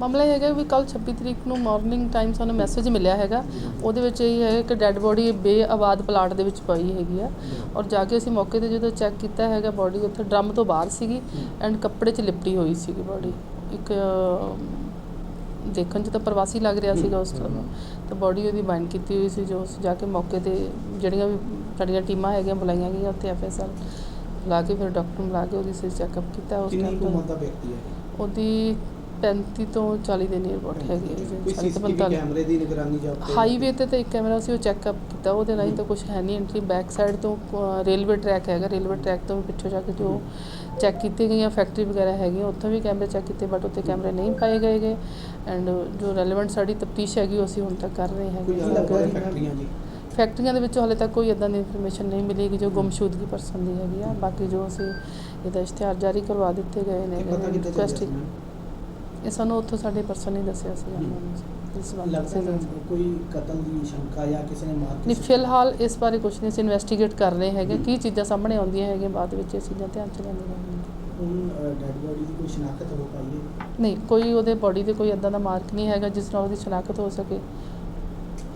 ਮਾਮਲਾ ਇਹ ਹੈਗਾ ਵੀ ਕੱਲ 26 ਤਰੀਕ ਨੂੰ ਮਾਰਨਿੰਗ ਟਾਈਮ ਸਾਨੂੰ ਮੈਸੇਜ ਮਿਲਿਆ ਹੈਗਾ। ਉਹਦੇ ਵਿੱਚ ਇਹ ਹੈ ਕਿ ਡੈੱਡ ਬੋਡੀ ਬੇਆਬਾਦ ਪਲਾਟ ਦੇ ਵਿੱਚ ਪਈ ਹੈਗੀ ਆ। ਔਰ ਜਾ ਕੇ ਅਸੀਂ ਮੌਕੇ ਤੇ ਜਦੋਂ ਚੈੱਕ ਕੀਤਾ ਹੈਗਾ ਬੋਡੀ ਉੱਥੇ ਡਰਮ ਤੋਂ ਬਾਹਰ ਸੀਗੀ ਐਂਡ ਕੱਪੜੇ 'ਚ ਲਿਪਟੀ ਹੋਈ ਸੀਗੀ ਬੋਡੀ ਇੱਕ ਦੇਖਣ 'ਚ ਤਾਂ ਪ੍ਰਵਾਸੀ ਲੱਗ ਰਿਹਾ ਸੀਗਾ ਉਸ ਟਾਈਮ ਤਾਂ ਬੋਡੀ ਉਹਦੀ ਬਾਈਂਡ ਕੀਤੀ ਹੋਈ ਸੀ ਜੋ ਅਸੀਂ ਜਾ ਕੇ ਮੌਕੇ ਤੇ ਜਿਹੜੀਆਂ ਵੀ ਸਾਡੀਆਂ ਟੀਮਾਂ ਹੈਗੀਆਂ ਬੁਲਾਈਆਂ ਗਈਆਂ ਉੱਥੇ ਐਫਐਸਐਲ ਬੁਲਾ ਕੇ ਫਿਰ ਡਾਕਟਰ ਨੂੰ ਬੁਲਾ ਕੇ ਉਹਦੀ ਸਿਰ ਚੈੱਕਅਪ ਕੀਤਾ ਉਸ ਟਾਈਮ ਹੈ ਉਹਦੀ 35 ਤੋਂ 40 ਦੇ ਨੀਅਰ ਅਬਾਊਟ ਹੈਗੀ ਹੈ ਕੋਈ ਜੀ 40 ਤੋਂ ਸੀਸੀਟੀਵੀ 45 ਕੈਮਰੇ ਦੀ ਨਿਗਰਾਨੀ ਜਾਂ ਉੱਤੇ ਹਾਈਵੇ ਤੇ ਤਾਂ ਇੱਕ ਕੈਮਰਾ ਸੀ ਉਹ ਚੈੱਕਅਪ ਕੀਤਾ ਉਹਦੇ ਰਾਹੀਂ ਤਾਂ ਕੁਝ ਹੈ ਨਹੀਂ ਐਂਟਰੀ ਬੈਕ ਸਾਈਡ ਤੋਂ ਰੇਲਵੇ ਟਰੈਕ ਹੈਗਾ ਰੇਲਵੇ ਟਰੈਕ ਤੋਂ ਵੀ ਪਿੱਛੋਂ ਜਾ ਕੇ ਜੋ ਚੈੱਕ ਕੀਤੇ ਗਈਆਂ ਫੈਕਟਰੀ ਵਗੈਰਾ ਹੈਗੀਆਂ ਉੱਥੇ ਵੀ ਕੈਮਰੇ ਚੈੱਕ ਕੀਤੇ ਬਟ ਉੱਥੇ ਕੈਮਰੇ ਨਹੀਂ ਪਾਏ ਗਏ ਗੇ। ਐਂਡ ਜੋ ਰੈਲੇਵੈਂਟ ਸਾਡੀ ਤਫਤੀਸ਼ ਹੈਗੀ ਉਹ ਅਸੀਂ ਹੁਣ ਤੱਕ ਕਰ ਰਹੇ ਕੋਈ ਹੈਗੇ ਅਲੱਗ ਫੈਕਟਰੀਆਂ ਜੀ? ਫੈਕਟਰੀਆਂ ਦੇ ਵਿੱਚੋਂ ਹਾਲੇ ਤੱਕ ਕੋਈ ਇਦਾਂ ਦੀ ਇਨਫੋਰਮੇਸ਼ਨ ਨਹੀਂ ਮਿਲੇਗੀ ਜੋ ਗੁੰਮਸ਼ੁਦਗੀ ਪਰਸਨ ਦੀ ਹੈਗੀ ਆ। ਬਾਕੀ ਜੋ ਅਸੀਂ ਇਹਦਾ ਇਸ਼ਤਿਹਾਰ ਜਾਰੀ ਕਰਵਾ ਦਿੱਤੇ ਗਏ ਨੇ ਇਹ ਪਤਾ ਕਿੱਦਾਂ request ਚੱਲਿਆ ਇਹ ਸਾਨੂੰ ਉੱਥੋਂ ਸਾਡੇ ਪਰਸਨ ਨੇ ਦੱਸਿਆ ਸੀ। ਇਸ ਬਾਰੇ। ਲੱਗਦਾ ਕੋਈ ਕਤਲ ਦੀ ਸ਼ੰਕਾ ਜਾਂ ਕਿਸੇ ਨੇ ਮਾਰ ਕੇ ਨਹੀਂ ਫਿਲਹਾਲ ਇਸ ਬਾਰੇ ਕੁਝ ਨਹੀਂ ਅਸੀਂ ਇਨਵੈਸਟੀਗੇਟ ਕਰ ਰਹੇ ਹੈਗੇ। ਕੀ ਚੀਜ਼ਾਂ ਸਾਹਮਣੇ ਆਉਂਦੀਆਂ ਹੈਗੀਆਂ ਬਾਅਦ ਵਿੱਚ ਇਹ ਚੀਜ਼ਾਂ ਧਿਆਨ ਚ ਲੈਂਦੀਆਂ ਜਾਣਗੀਆਂ ਹੁਣ ਡੈਡ ਬੋਡੀ ਦੀ ਕੋਈ ਸ਼ਨਾਖਤ ਹੋ ਪਾਈ ਹੈ? ਨਹੀਂ ਕੋਈ ਉਹਦੇ ਬਾਡੀ ਤੇ ਕੋਈ ਇਦਾਂ ਦਾ ਮਾਰਕ ਨਹੀਂ ਹੈਗਾ ਜਿਸ ਨਾਲ ਉਹਦੀ ਸ਼ਨਾਖਤ ਹੋ ਸਕੇ।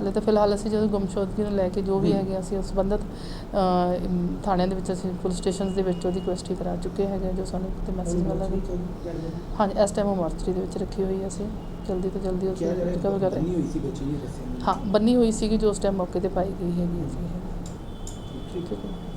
ਹਲੇ ਤਾਂ ਫਿਲਹਾਲ ਅਸੀਂ ਜਦੋਂ ਗੁੰਮਸ਼ੁਦਗੀ ਨੂੰ ਲੈ ਕੇ ਜੋ ਵੀ। ਹੈਗੇ ਅਸੀਂ ਉਸ ਸੰਬੰਧਤ ਥਾਣਿਆਂ ਦੇ ਵਿੱਚ ਅਸੀਂ ਪੁਲਿਸ ਸਟੇਸ਼ਨਸ ਦੇ ਵਿੱਚ ਉਹਦੀ ਕੁਐਸਟੀ ਕਰਾ ਚੁੱਕੇ ਹੈਗੇ ਜੋ ਸਾਨੂੰ ਕਿਤੇ ਮੈਸੇਜ ਵਾਲਾ ਵੀ। ਹਾਂਜੀ ਇਸ ਟਾਈਮ ਉਹ ਮਾਰਚਰੀ ਦੇ ਵਿੱਚ ਰੱਖੀ ਹੋਈ ਹੈ ਅਸੀਂ। ਜਲਦੀ ਤੋਂ ਜਲਦੀ ਉਸ ਨੂੰ ਰਿਕਵਰ ਕਰ ਹਾਂ। ਬੰਨੀ ਹੋਈ ਸੀਗੀ ਜੋ ਉਸ ਟਾਈਮ ਮੌਕੇ ਤੇ ਪਾਈ ਗਈ ਹੈਗੀ ਸੀ ਠੀਕ ਹੈ।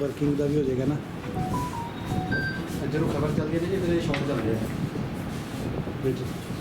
ਵਰਕਿੰਗ ਦਾ ਵੀ ਹੋ ਜਾਏਗਾ ਨਾ। ਜਦੋਂ ਖਬਰ ਚੱਲਦੀ ਹੈ ਜੀ ਫਿਰ ਸ਼ੌਕ ਚੱਲਦੇ ਆ। ਬਿਲਕੁਲ